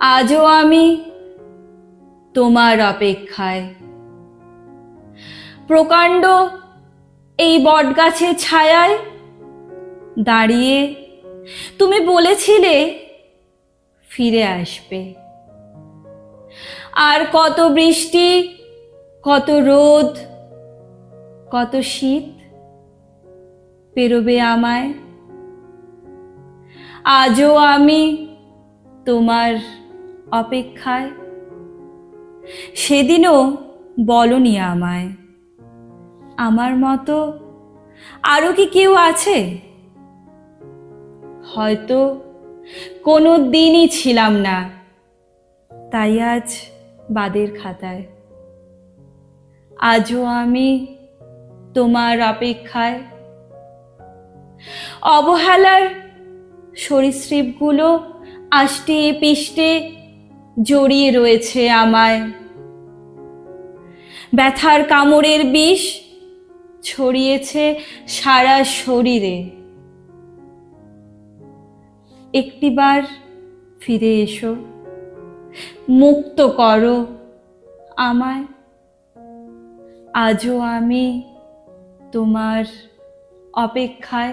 আজও আমি তোমার অপেক্ষায়। প্রকাণ্ড এই বটগাছের ছায়ায় দাঁড়িয়ে তুমি বলেছিলে ফিরে আসবে। আর কত বৃষ্টি, কত রোদ, কত শীত পেরোবে আমায়। আজও আমি তোমার অপেক্ষায়। সেদিনও বলনি আমায়। আমার মতো আরও কি কেউ আছে? হয়তো কোনো দিনই ছিলাম না, তাই আজ বাদের খাতায়। আজও আমি তোমার অপেক্ষায়। অবহেলার সরীসৃপগুলো আষ্টে পিষ্টে জড়িয়ে রয়েছে আমায়। ব্যথার কামড়ের বিষ ছড়িয়েছে সারা শরীরে। একটিবার ফিরে এসো, মুক্ত করো আমায়। আজও আমি তোমার অপেক্ষায়